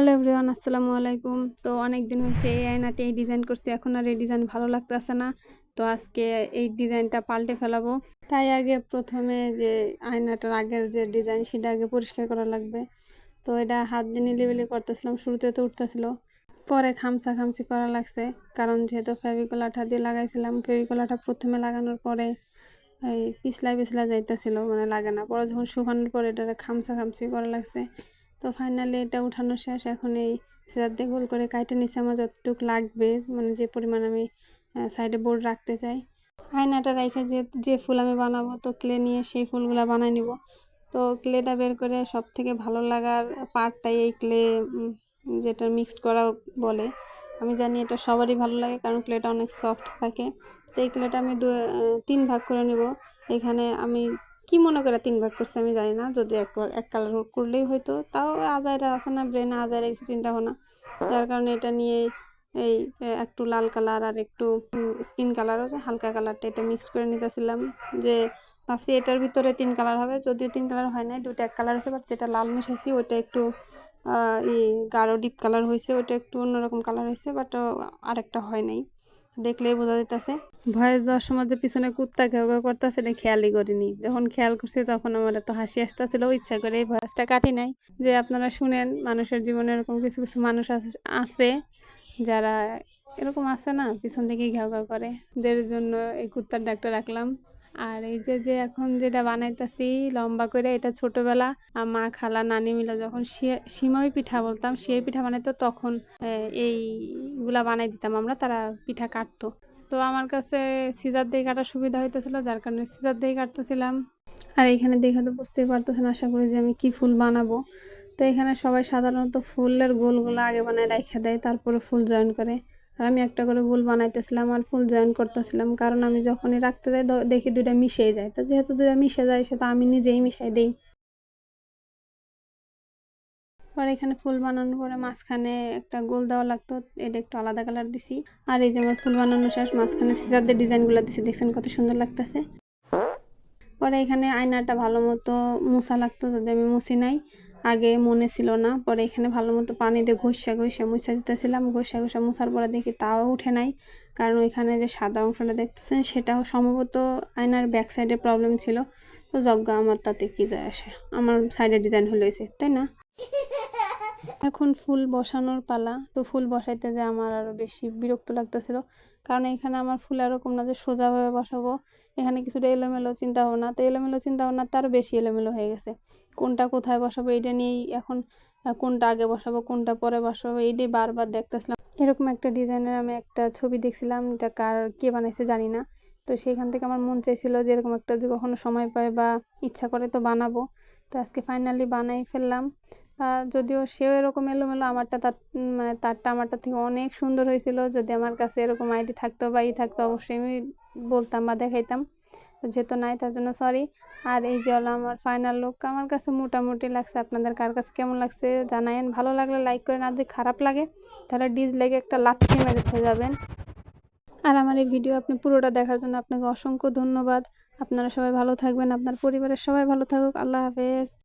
Hello everyone, আসসালামু আলাইকুম। তো অনেক দিন হয়েছে এই আয়নাটি এই ডিজাইন করছি, এখন আর এই ডিজাইন ভালো লাগতেছে না। তো আজকে এই ডিজাইনটা পাল্টে ফেলাবো। তাই আগে প্রথমে যে আয়নাটার আগের যে ডিজাইন, সেটা আগে পরিষ্কার করা লাগবে। তো এটা হাত দিয়ে নিলিবিলি করতেছিলাম, শুরুতে তো উঠতেছিল। পরে খামসা খামসি করা লাগছে, কারণ যেহেতু ফেভিকল আঠা দিয়ে লাগাইছিলাম ফেভিকল আঠা প্রথমে লাগানোর পরে এই পিছলা পিছলা যাইতেছিল মানে লাগে না। পরে যখন শুকানোর পরে এটা খামসা খামসি করা লাগছে। তো ফাইনালি এটা উঠানো শেষ। এখন এই সিজার দিয়ে গোল করে কাইটে নিচে আমার যতটুকু লাগবে মানে যে পরিমাণ আমি সাইডে বোর্ড রাখতে চাই। আয়নাটা রেখে যে যে ফুল আমি বানাবো, তো ক্লে নিয়ে সেই ফুলগুলো বানাই নিব। তো ক্লেটা বের করে সব থেকে ভালো লাগার পার্টটাই এই ক্লে যেটা মিক্সড করা বলে। আমি জানি এটা সবারই ভালো লাগে, কারণ ক্লেটা অনেক সফট থাকে। তো এই ক্লেটা আমি দু তিন ভাগ করে নেব। এখানে আমি কি মনে করে তিন ভাগ করছে আমি জানি না, যদি এক এক কালার করলেই হয়তো, তাও আজাইরা আছে না ব্রেনে আজাইরা কিছু চিন্তা ভাবনা। যার কারণে এটা নিয়ে এই একটু লাল কালার আর একটু স্কিন কালার হালকা কালারটা এটা মিক্স করে নিতেছিলাম। যে ভাবছি এটার ভিতরে তিন কালার হবে, যদিও তিন কালার হয় নাই দুটো এক কালার আছে বাট যেটা লাল মিশাইছি, ওইটা একটু ই গাঢ় ডিপ কালার হয়েছে ওইটা একটু অন্যরকম কালার হয়েছে বাট আরেকটা হয় নাই। দেখলেই বোঝা যেতেছে ভয়েস দেওয়ার সময় যে পিছনে কুত্তা কেউ কেউ করতেছে, এটা খেয়ালই করিনি। যখন খেয়াল করছি তখন আমার এত হাসি আসতেছিল, ইচ্ছা করে এই ভয়েসটা কাটি নাই। যে আপনারা শুনেন, মানুষের জীবনে এরকম কিছু কিছু মানুষ আছে, যারা এরকম আছে না, পিছন থেকে ঘেউ ঘেউ করে। দের জন্য এই কুত্তার ডাকটা রাখলাম। আর এই যে যে এখন যেটা বানাইতেছি লম্বা করে, এটা ছোটবেলা মা, খালা, নানি মিলে যখন সিমাই পিঠা বলতাম, সেই পিঠা বানাইতো, তখন এইগুলা বানাই দিতাম আমরা, তারা পিঠা কাটতো। তো আমার কাছে সিজার দিয়ে কাটার সুবিধা হইতেছিল, যার কারণে সিজার দিয়ে কাটতেছিলাম। আর এখানে দেখে তো বুঝতেই পারতেছেন, আশা করি যে আমি কি ফুল বানাবো। তো এখানে সবাই সাধারণত ফুলের গোলগুলো আগে বানায় রেখে দেয়, তারপরে ফুল জয়েন করে। আর আমি একটা করে গোল বানাইতেছিলাম আর ফুল জয়েন করতেছিলাম। কারণ আমি যখনই রাখতে যাই দেখি দুইটা মিশে যায়। তো যেহেতু দুইটা মিশে যায়, সেটা আমি নিজেই মিশাই দিই। পরে এখানে ফুল বানানোর পরে মাঝখানে একটা গোল দেওয়া লাগতো, এটা একটু আলাদা কালার দিছি। আর এই যে আমার ফুল বানানো শেষ, মাঝখানে সিজার দিয়ে ডিজাইনগুলো দিছি, দেখছেন কত সুন্দর লাগতেছে। পরে এখানে আয়নাটা ভালো মতো মুছা লাগতো যদি আমি মুছি নাই। আগে মনে ছিল না। পরে এখানে ভালো মতো পানি দিয়ে ঘষা ঘষা মুছা দিতেছিলাম। ঘষা ঘষা মুছার পরে দেখি তাও উঠে নাই। কারণ ওইখানে যে সাদা অংশটা দেখতেছেন, সেটাও সম্ভবত আয়নার ব্যাক সাইডে প্রবলেম ছিল। তো যজ্ঞ আমার তাতে কী যায় আসে? আমার সাইডে ডিজাইন হলেছে তাই না? এখন ফুল বসানোর পালা। তো ফুল বসাইতে যে আমার আরও বেশি বিরক্ত লাগতেছিল। কারণ এখানে আমার ফুল এরকম না যে সোজাভাবে বসাবো। এখানে কিছুটা এলোমেলো চিন্তা ভাবনা তো এলোমেলো চিন্তা ভাবনা তারও বেশি এলোমেলো হয়ে গেছে। কোনটা কোথায় বসাবো এইটা নিয়েই এখন কোনটা আগে বসাবো, কোনটা পরে বসাবো এইটাই বারবার দেখতেছিলাম। এরকম একটা ডিজাইনের আমি একটা ছবি দেখছিলাম। এটা কার, কে বানাইছে জানি না। তো সেখান থেকে আমার মন চাইছিল যে এরকম একটা যদি কখনো সময় পায় বা ইচ্ছা করে তো বানাবো। তো আজকে ফাইনালি বানাই ফেললাম। যদিও সেও এরকম এলোমেলো আমারটা তার মানে তারটা আমারটা থেকে অনেক সুন্দর হয়েছিল। যদি আমার কাছে এরকম আইডি থাকতো বা ই থাকতো, অবশ্যই আমি বলতাম বা দেখাইতাম। যেহেতু নাই, তার জন্য সরি আর এই যে হলো আমার ফাইনাল লুক আমার কাছে মোটামুটি লাগছে। আপনাদের কার কাছে কেমন লাগছে জানায়েন ভালো লাগলে লাইক করে না, যদি খারাপ লাগে, তাহলে ডিজ লেগে একটা লাথি মেরে হয়ে যাবেন। আর আমার এই ভিডিও আপনি পুরোটা দেখার জন্য আপনাকে অসংখ্য ধন্যবাদ। আপনারা সবাই ভালো থাকবেন, আপনার পরিবারের সবাই ভালো থাকুক। আল্লাহ হাফেজ।